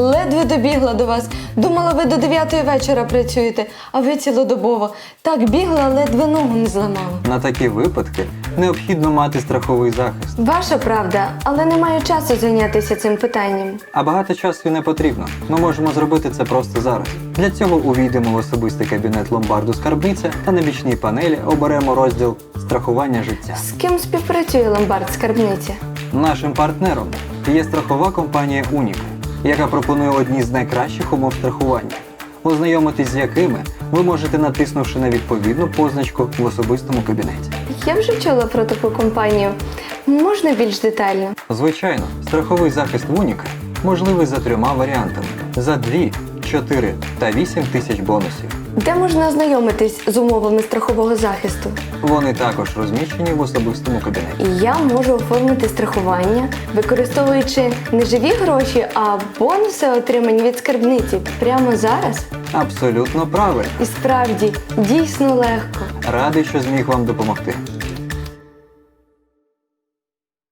Ледве добігла до вас. Думала, ви до 9 вечора працюєте, а ви цілодобово. Так бігла, ледве ногу не зламала. На такі випадки необхідно мати страховий захист. Ваша правда, але не маю часу зайнятися цим питанням. А багато часу і не потрібно. Ми можемо зробити це просто зараз. Для цього увійдемо в особистий кабінет ломбарду скарбниця та на бічній панелі оберемо розділ страхування життя. З ким співпрацює ломбард скарбниці? Нашим партнером є страхова компанія Уніка, яка пропонує одні з найкращих умов страхування, ознайомитись з якими ви можете натиснувши на відповідну позначку в особистому кабінеті. Я вже чула про таку компанію. Можна більш детально? Звичайно, страховий захист Муніка можливий за трьома варіантами: за 2, 4 та 8 тисяч бонусів. Де можна ознайомитись з умовами страхового захисту? Вони також розміщені в особистому кабінеті. І я можу оформити страхування, використовуючи не живі гроші, а бонуси, отримані від скарбниці прямо зараз. Абсолютно правильно. І справді дійсно легко. Радий, що зміг вам допомогти.